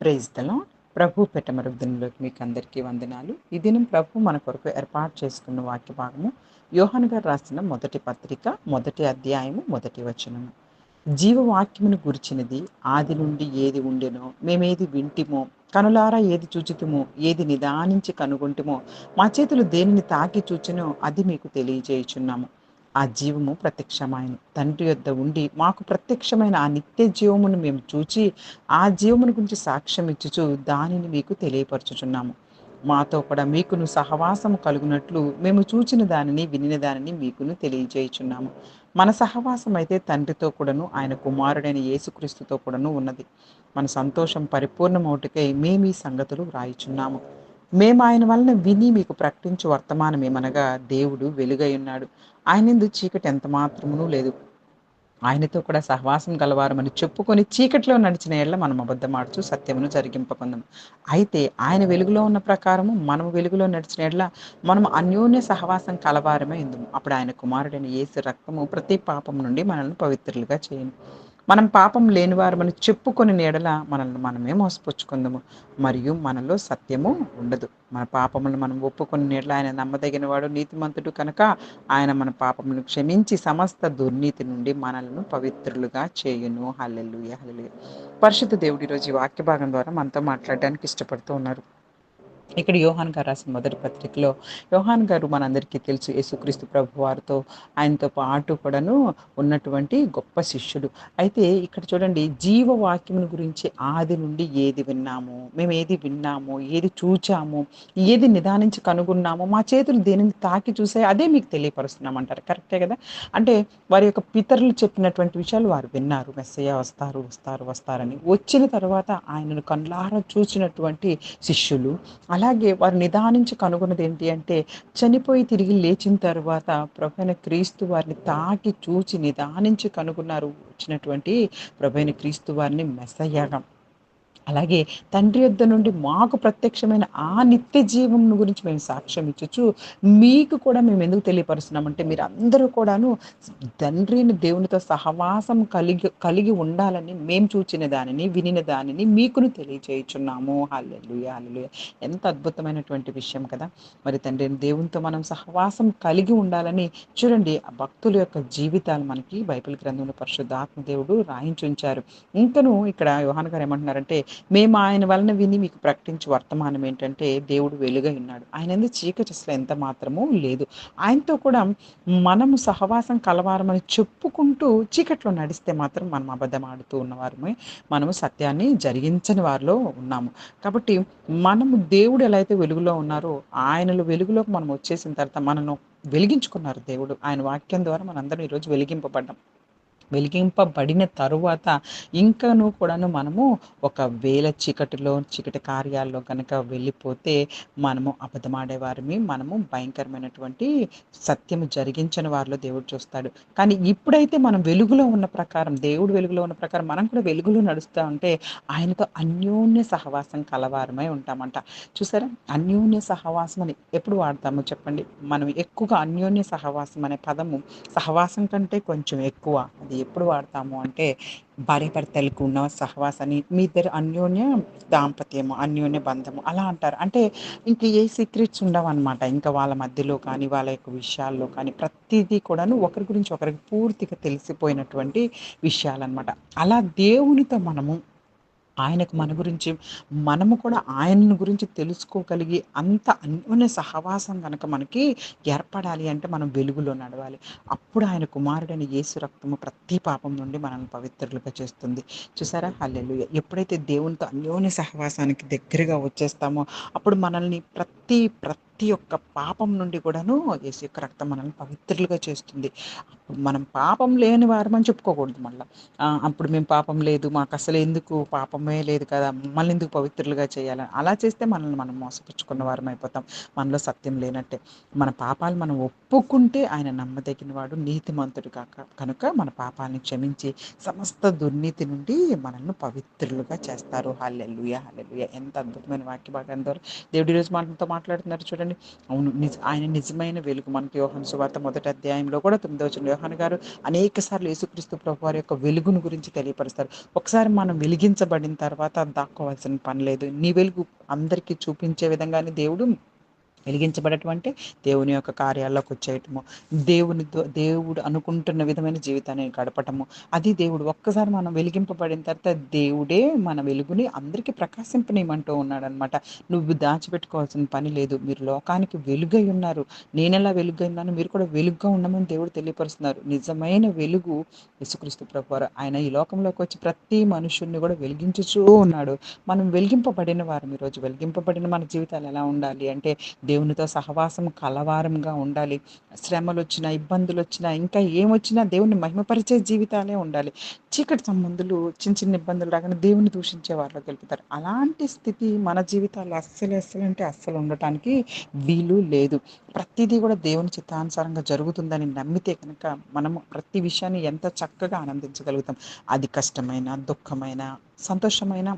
Praise తలం ప్రభు పెట్టమరుగ్ధంలోకి మీకు అందరికీ వందనాలు. ఈ దినం ప్రభు మన కొరకు ఏర్పాటు చేసుకున్న వాక్య భాగము యోహన్ గారు రాసిన మొదటి పత్రిక మొదటి అధ్యాయము మొదటి వచనము. జీవవాక్యమును గురిచినది ఆది నుండి ఏది ఉండెనో మేమేది వింటిమో కనులారా ఏది చూచితుమో ఏది నిదానించి కనుగొంటిమో మా చేతులు దేనిని తాకి చూచినో అది మీకు తెలియజేయుచున్నాము. ఆ జీవము ప్రత్యక్షమైన. తండ్రి యొద్ద ఉండి మాకు ప్రత్యక్షమైన ఆ నిత్య జీవమును మేము చూచి ఆ జీవమును గురించి సాక్ష్యం ఇచ్చుచు దానిని మీకు తెలియపరచుచున్నాము. మాతో కూడా మీకును సహవాసము కలుగునట్లు మేము చూచిన దానిని వినిన దానిని మీకును తెలియజేయుచున్నాము. మన సహవాసం అయితే తండ్రితో కూడాను ఆయన కుమారుడైన యేసుక్రీస్తుతో కూడాను ఉన్నది. మన సంతోషం పరిపూర్ణమౌటికై మేము ఈ సంగతులు వ్రాయిచున్నాము. మేము ఆయన వలన విని మీకు ప్రకటించు వర్తమానం ఏమనగా దేవుడు వెలుగై ఉన్నాడు. ఆయన చీకటి ఎంత మాత్రమునూ లేదు. ఆయనతో కూడా సహవాసం గలవారమని చెప్పుకొని చీకటిలో నడిచిన ఏళ్ళ మనం అబద్ధమాడుచు సత్యమును జరిగింపకుందాం అయితే ఆయన వెలుగులో ఉన్న ప్రకారము మనము వెలుగులో నడిచిన ఏళ్ళ మనం అన్యోన్య సహవాసం కలవారమే ఇందుము అప్పుడు ఆయన కుమారుడైన యేసు రక్తము ప్రతి పాపం నుండి మనల్ని పవిత్రులుగా చేయను. మనం పాపం లేనివారమని చెప్పుకొని నీడల మనల్ని మనమే మోసపుచ్చుకుందాము. మరియు మనలో సత్యము ఉండదు. మన పాపములను మనం ఒప్పుకొని నీడల ఆయన నమ్మదగిన వాడు నీతిమంతుడు కనుక ఆయన మన పాపములను క్షమించి సమస్త దుర్నీతి నుండి మనల్ని పవిత్రులుగా చేయును. Hallelujah hallelujah. పరిశుద్ధ దేవుడి ఈరోజు ఈ వాక్య భాగం ద్వారా మనతో మాట్లాడడానికి ఇష్టపడుతూ ఉన్నారు. ఇక్కడ యోహాన్ గారు రాసిన మొదటి పత్రికలో యోహాన్ గారు మనందరికీ తెలుసు యేసుక్రీస్తు ప్రభు వారితో ఆయనతో పాటు కూడాను ఉన్నటువంటి గొప్ప శిష్యుడు. అయితే ఇక్కడ చూడండి జీవవాక్యం గురించి ఆది నుండి ఏది విన్నాము? మేము ఏది విన్నాము? ఏది చూచాము? ఏది నిదానించి కనుగొన్నాము? మా చేతులు దేనిని తాకి చూసే అదే మీకు తెలియపరుస్తున్నాం అంటారు కరెక్టే కదా? అంటే వారి యొక్క పితరులు చెప్పినటువంటి విషయాలు వారు విన్నారు. మెస్సయ్య వస్తారు వస్తారు వస్తారని. వచ్చిన తర్వాత ఆయనను కళ్ళారా చూసినటువంటి శిష్యులు అలాగే వారు నిదానించి కనుగొన్నది ఏంటి అంటే చనిపోయి తిరిగి లేచిన తర్వాత ప్రభైన క్రీస్తు వారిని తాకి చూచి నిదానించి కనుగొన్నారు వచ్చినటువంటి ప్రభైన క్రీస్తు వారిని మెస్సయ్యాగా. అలాగే తండ్రి యొద్ద నుండి మాకు ప్రత్యక్షమైన ఆ నిత్య జీవం గురించి మేము సాక్ష్యం ఇచ్చు మీకు కూడా మేము ఎందుకు తెలియపరుస్తున్నామంటే మీరు అందరూ కూడాను తండ్రిని దేవునితో సహవాసం కలిగి కలిగి ఉండాలని మేము చూచిన దానిని వినిన దానిని మీకును తెలియచేయుచున్నాము. హాలెలుయ హాలెలుయ ఎంత అద్భుతమైనటువంటి విషయం కదా. మరి తండ్రిని దేవునితో మనం సహవాసం కలిగి ఉండాలని చూడండి ఆ భక్తుల యొక్క జీవితాలు మనకి బైబిల్ గ్రంథంలో పరిశుద్ధాత్మ దేవుడు రాయించుంచారు ఇంకను ఇక్కడ యోహాన్ గారు ఏమంటున్నారంటే మేము ఆయన వలన విని మీకు ప్రకటించే వర్తమానం ఏంటంటే దేవుడు వెలుగై ఉన్నాడు. ఆయన ఎందుకు చీకటి అసలు ఎంత మాత్రమూ లేదు. ఆయనతో కూడా మనము సహవాసం కలవారమని చెప్పుకుంటూ చీకట్లో నడిస్తే మాత్రం మనం అబద్ధం ఆడుతూ ఉన్నవారమే మనము సత్యాన్ని జరిగించని వారిలో ఉన్నాము. కాబట్టి మనము దేవుడు ఎలా అయితే వెలుగులో ఉన్నారో ఆయనలో వెలుగులోకి మనం వచ్చేసిన తర్వాత మనను వెలిగించుకున్నారు దేవుడు. ఆయన వాక్యం ద్వారా మనందరం ఈరోజు వెలిగింపబడ్డాం. వెలిగింపబడిన తరువాత ఇంకను కూడాను మనము ఒక వేల చీకటిలో చీకటి కార్యాల్లో కనుక వెళ్ళిపోతే మనము అబద్ధమాడేవారిని మనము భయంకరమైనటువంటి సత్యము జరిగించని వారిలో దేవుడు చూస్తాడు. కానీ ఇప్పుడైతే మనం వెలుగులో ఉన్న ప్రకారం దేవుడు వెలుగులో ఉన్న ప్రకారం మనం కూడా వెలుగులో నడుస్తూ ఉంటే ఆయనతో అన్యోన్య సహవాసం కలవారమై ఉంటామంట. చూసారా? అన్యోన్య సహవాసం అని ఎప్పుడు వాడతామో చెప్పండి? మనం ఎక్కువగా అన్యోన్య సహవాసం అనే పదము సహవాసం కంటే కొంచెం ఎక్కువ. అది ఎప్పుడు వాడతాము అంటే భార్యభర్తలకు ఉన్న సహవాసాన్ని మీ ఇద్దరు అన్యోన్య దాంపత్యము అన్యోన్య బంధము అలా అంటారు. అంటే ఇంక ఏ సీక్రెట్స్ ఉండవు అనమాట ఇంకా వాళ్ళ మధ్యలో కానీ వాళ్ళ యొక్క విషయాల్లో కానీ ప్రతిదీ కూడాను ఒకరి గురించి ఒకరికి పూర్తిగా తెలిసిపోయినటువంటి విషయాలన్నమాట. అలా దేవునితో మనము ఆయనకు మన గురించి మనము కూడా ఆయనను గురించి తెలుసుకోగలిగి అంత అన్యోన్య సహవాసం కనుక మనకి ఏర్పడాలి అంటే మనం వెలుగులో నడవాలి. అప్పుడు ఆయన కుమారుడైన యేసు రక్తము ప్రతి పాపం నుండి మనల్ని పవిత్రులుగా చేస్తుంది. చూసారా? హల్లెలు ఎప్పుడైతే దేవునితో అన్యోన్య సహవాసానికి దగ్గరగా వచ్చేస్తామో అప్పుడు మనల్ని ప్రతి ప్రతి ప్రతి ఒక్క పాపం నుండి కూడాను యేసు యొక్క రక్తం మనల్ని పవిత్రులుగా చేస్తుంది. అప్పుడు మనం పాపం లేని వారమని చెప్పుకోకూడదు మళ్ళీ. అప్పుడు మేము పాపం లేదు మాకు అసలు ఎందుకు పాపమే లేదు కదా మమ్మల్ని ఎందుకు పవిత్రులుగా చేయాలని అలా చేస్తే మనల్ని మనం మోసపుచ్చుకున్న వారం అయిపోతాం. మనలో సత్యం లేనట్టే. మన పాపాలు మనం ఒప్పుకుంటే ఆయన నమ్మదగిన వాడు నీతిమంతుడు కాక కనుక మన పాపాలను క్షమించి సమస్త దుర్నీతి నుండి మనల్ని పవిత్రులుగా చేస్తారు. Hallelujah hallelujah. ఎంత అద్భుతమైన వాక్య భాగం ద్వారా దేవుడి రోజు మనతో మాట్లాడుతున్నారు చూడండి. చూడండి అవును నిజ ఆయన నిజమైన వెలుగు. మనకి యోహాను సువార్త మొదటి అధ్యాయంలో కూడా తొమ్మిదో వచ్చిన యోహాన్ గారు అనేక సార్లు యేసుక్రీస్తు ప్రభు వారి యొక్క వెలుగును గురించి తెలియపరుస్తారు. ఒకసారి మనం వెలిగించబడిన తర్వాత దాక్కోవాల్సిన పని లేదు. నీ వెలుగు అందరికీ చూపించే విధంగానే దేవుడు వెలిగించబడటం దేవుని యొక్క కార్యాల్లోకి వచ్చేయటము. దేవుని దేవుడు అనుకుంటున్న విధమైన జీవితాన్ని గడపటము. అది దేవుడు ఒక్కసారి మనం వెలిగింపబడిన తర్వాత దేవుడే మన వెలుగుని అందరికీ ప్రకాశింపనీయమంటూ ఉన్నాడనమాట. నువ్వు దాచిపెట్టుకోవాల్సిన పని లేదు. మీరు లోకానికి వెలుగై ఉన్నారు. నేనెలా వెలుగై ఉన్నాను? మీరు కూడా వెలుగుగా ఉండమని దేవుడు తెలియపరుస్తున్నారు. నిజమైన వెలుగు యేసుక్రీస్తు ప్రభువారు. ఆయన ఈ లోకంలోకి వచ్చి ప్రతి మనుషుల్ని కూడా వెలిగించుచూ ఉన్నాడు. మనం వెలిగింపబడిన వారు ఈరోజు. వెలిగింపబడిన మన జీవితాలు ఎలా ఉండాలి అంటే దేవునితో సహవాసం కలవారంగా ఉండాలి. శ్రమలు వచ్చినా ఇబ్బందులు వచ్చినా ఇంకా ఏమొచ్చినా దేవుని మహిమపరిచే జీవితాలే ఉండాలి. చీకటి సంబంధులు చిన్న చిన్న ఇబ్బందులు రాగానే దేవుని దూషించే వారిలో గెలుపుతారు అలాంటి స్థితి మన జీవితాలు అస్సలు అస్సలు అంటే అస్సలు ఉండటానికి వీలు లేదు. ప్రతిదీ కూడా దేవుని చిత్తానుసారంగా జరుగుతుందని నమ్మితే కనుక మనము ప్రతి విషయాన్ని ఎంత చక్కగా ఆనందించగలుగుతాం. అది కష్టమైన దుఃఖమైన సంతోషమైన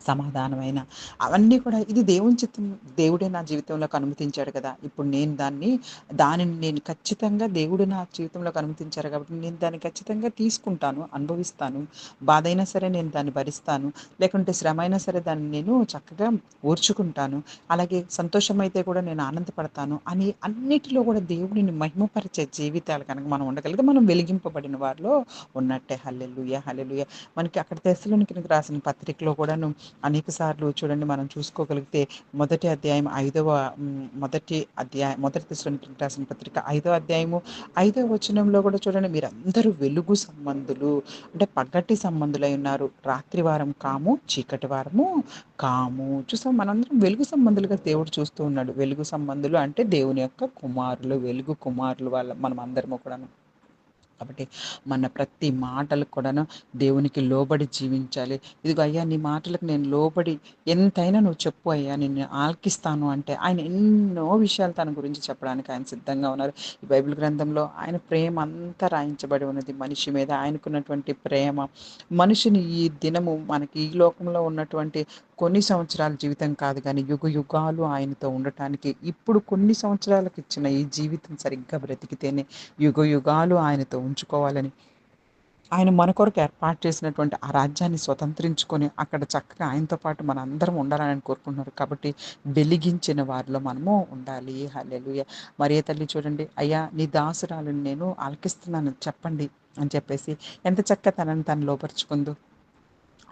సమాధానమైన. అవన్నీ కూడా ఇది దేవుని చిత్తం. దేవుడే నా జీవితంలోకి అనుమతించాడు కదా. ఇప్పుడు నేను దాన్ని దానిని నేను ఖచ్చితంగా దేవుడు నా జీవితంలోకి అనుమతించారు కాబట్టి నేను దాన్ని ఖచ్చితంగా తీసుకుంటాను అనుభవిస్తాను. బాధ అయినా సరే నేను దాన్ని భరిస్తాను. లేకుంటే శ్రమ అయినా సరే దాన్ని నేను చక్కగా ఓర్చుకుంటాను అలాగే సంతోషం అయితే కూడా నేను ఆనందపడతాను అని అన్నిటిలో కూడా దేవుడిని మహిమపరిచే జీవితాలు కనుక మనం ఉండగలిగితే మనం వెలిగింపబడిన వారిలో ఉన్నట్టే. Hallelujah hallelujah. మనకి అక్కడ తెశలోనికి రాసిన పత్రికలో కూడాను అనేక సార్లు చూడండి మనం చూసుకోగలిగితే మొదటి అధ్యాయం ఐదవ మొదటి అధ్యాయం మొదటి దశలోనికి రాసిన పత్రిక ఐదవ అధ్యాయము ఐదవ వచనంలో కూడా చూడండి మీరందరూ వెలుగు సంబంధులు అంటే పగటి సంబంధులై ఉన్నారు. రాత్రి వారం కాము చీకటి వారము కాము. చూసాం మనందరం వెలుగు సంబంధులుగా దేవుడు చూస్తూ ఉన్నాడు. వెలుగు సంబంధులు అంటే దేవుని యొక్క కుమారులు వెలుగు కుమారులు వాళ్ళ మనం అందరము కూడాను. కాబట్టి మన ప్రతి మాటలకు కూడాను దేవునికి లోబడి జీవించాలి. ఇదిగో అయ్యా నీ మాటలకు నేను లోబడి ఎంతైనా నువ్వు చెప్పు అయ్యా నేను ఆల్కిస్తాను అంటే ఆయన ఎన్నో విషయాలు తన గురించి చెప్పడానికి ఆయన సిద్ధంగా ఉన్నారు. ఈ బైబిల్ గ్రంథంలో ఆయన ప్రేమ అంతా రాయించబడి ఉన్నది మనిషి మీద. ఆయనకున్నటువంటి ప్రేమ మనిషిని ఈ దినము మనకి ఈ లోకంలో ఉన్నటువంటి కొన్ని సంవత్సరాల జీవితం కాదు కానీ యుగ యుగాలు ఆయనతో ఉండటానికి ఇప్పుడు కొన్ని సంవత్సరాలకు ఇచ్చిన ఈ జీవితం సరిగ్గా బ్రతికితేనే యుగ యుగాలు ఆయనతో ఉంచుకోవాలని. ఆయన మన కొరకు ఏర్పాటు చేసినటువంటి ఆ రాజ్యాన్ని స్వతంత్రించుకొని అక్కడ చక్కగా ఆయనతో పాటు మన అందరం ఉండాలని కోరుకుంటున్నారు కాబట్టి వెలిగించిన వారిలో మనము ఉండాలి. హల్లెలుయ. మరియ తల్లి చూడండి అయ్యా నీ దాసురాలను నేను ఆలకిస్తున్నాను చెప్పండి అని చెప్పేసి ఎంత చక్కగా తనని తను లోపరుచుకుందో.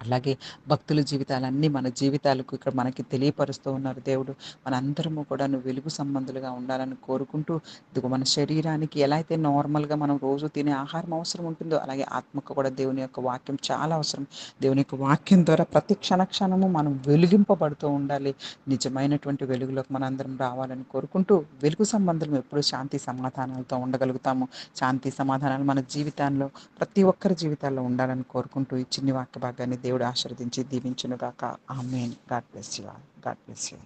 అలాగే భక్తుల జీవితాలన్నీ మన జీవితాలకు ఇక్కడ మనకి తెలియపరుస్తూ ఉన్నారు దేవుడు. మనందరము కూడా నువ్వు వెలుగు సంబంధులుగా ఉండాలని కోరుకుంటూ ఇదిగో మన శరీరానికి ఎలా అయితే నార్మల్గా మనం రోజు తినే ఆహారం అవసరం ఉంటుందో అలాగే ఆత్మకు కూడా దేవుని యొక్క వాక్యం చాలా అవసరం. దేవుని యొక్క వాక్యం ద్వారా ప్రతి క్షణ క్షణము మనం వెలిగింపబడుతూ ఉండాలి. నిజమైనటువంటి వెలుగులోకి మనందరం రావాలని కోరుకుంటూ వెలుగు సంబంధం ఎప్పుడు శాంతి సమాధానాలతో ఉండగలుగుతాము. శాంతి సమాధానాలు మన జీవితాల్లో ప్రతి ఒక్కరి జీవితాల్లో ఉండాలని కోరుకుంటూ ఈ చిన్ని వాక్య భాగాన్ని దేవుడు ఆశీర్వదించి దీవించునుగాక. Amen. God bless you god bless you.